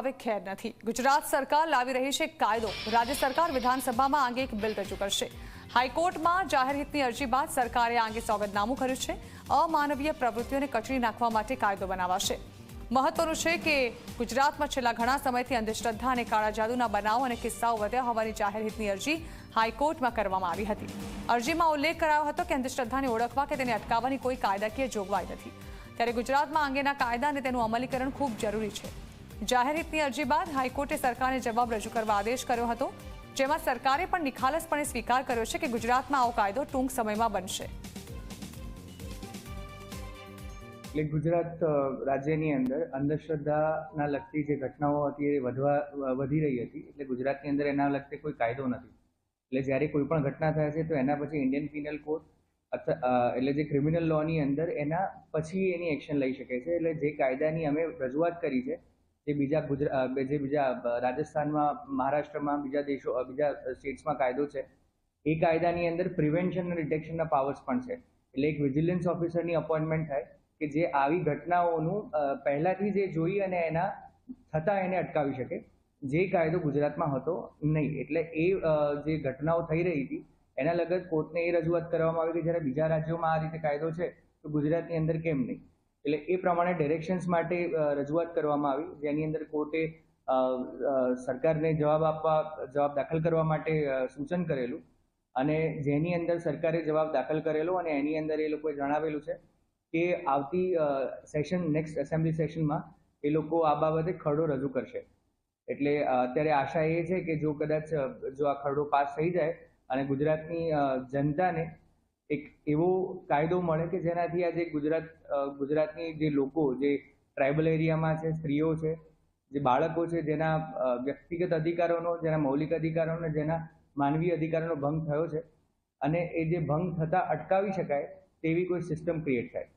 હવે ખેર નથી. ગુજરાત સરકાર લાવી રહી છે કાયદો. રાજ્ય સરકાર વિધાનસભામાં આંગે એક બિલ રજૂ કરશે. હાઈકોર્ટમાં જાહેર હિતની અરજી બાદ સરકારે આ અંગે સોગંદનામું કર્યું છે. અમાનવીય પ્રવૃત્તિઓને કચડી નાખવા માટે કાયદો બનાવાશે. મહત્વનું છે કે ગુજરાતમાં છેલ્લા ઘણા સમયથી અંધશ્રદ્ધા અને કાળા જાદુના બનાવ અને કિસ્સાઓ વધ્યા હોવાની જાહેર હિતની અરજી હાઈકોર્ટમાં કરવામાં આવી હતી. અરજીમાં ઉલ્લેખ કરાયો હતો કે અંધશ્રદ્ધાને ઓળખવા કે તેને અટકાવવાની કોઈ કાયદાકીય જોગવાઈ નથી. ત્યારે ગુજરાતમાં અંગેના કાયદા અને તેનું અમલીકરણ ખૂબ જરૂરી છે. જાહેર હિતની અરજી બાદ હાઈકોર્ટે સરકારને જવાબ રજૂ કરવા આદેશ કર્યો હતો, જેમાં સરકારે પણ નિખાલસપણે સ્વીકાર કર્યો છે કે ગુજરાતમાં આવો કાયદો ટૂંક સમયમાં બનશે. એટલે ગુજરાત રાજ્યની અંદર અંધશ્રદ્ધાના લગતી જે ઘટનાઓ હતી એ વધવા વધી રહી હતી, એટલે ગુજરાતની અંદર એના લગતે કોઈ કાયદો નથી. એટલે જ્યારે કોઈ પણ ઘટના થાય છે તો એના પછી ઇન્ડિયન પિનલ કોડ એટલે જે ક્રિમિનલ લોની અંદર એના પછી એની એક્શન લઈ શકે છે. એટલે જે કાયદાની અમે રજૂઆત કરી છે જે બીજા ગુજરાત જે બીજા રાજસ્થાનમાં, મહારાષ્ટ્રમાં બીજા દેશો બીજા સ્ટેટ્સમાં કાયદો છે, એ કાયદાની અંદર પ્રિવેન્શન અને ડિટેક્શનના પાવર્સ પણ છે. એટલે એક વિજિલન્સ ઓફિસરની અપોઇન્ટમેન્ટ થાય કે જે આવી ઘટનાઓનું પહેલાંથી જે જોઈ અને એના, થતાં એને અટકાવી શકે, જે કાયદો ગુજરાતમાં હતો નહીં. એટલે એ જે ઘટનાઓ થઈ રહી હતી, એના લગત કોર્ટને એ રજૂઆત કરવામાં આવી કે જ્યારે બીજા રાજ્યોમાં આ રીતે કાયદો છે, તો ગુજરાતની અંદર કેમ નહીં? એટલે એ પ્રમાણે ડિરેક્શન્સ માટે રજૂઆત કરવામાં આવી. જેની અંદર કોર્ટે સરકારને જવાબ આપવા, જવાબ દાખલ કરવા માટે સૂચન કરેલું અને જેની અંદર સરકારે જવાબ દાખલ કરેલો અને એની અંદર એ લોકોએ જણાવેલું છે કે આવતી સેશન નેક્સ્ટ એસેમ્બલી સેશનમાં એ લોકો આ બાબતે ખરડો રજૂ કરશે. એટલે અત્યારે આશા એ છે કે જો કદાચ જો આ ખરડો પાસ થઈ જાય અને ગુજરાતની જનતાને એક એવો કાયદો મળે કે જેનાથી આજે ગુજરાત ગુજરાતની જે લોકો, જે ટ્રાઇબલ એરિયામાં છે, સ્ત્રીઓ છે, જે બાળકો છે, જેના વ્યક્તિગત અધિકારોનો, જેના મૌલિક અધિકારોનો, જેના માનવીય અધિકારોનો ભંગ થયો છે, અને એ જે ભંગ થતા અટકાવી શકાય તેવી કોઈ સિસ્ટમ ક્રિએટ થાય.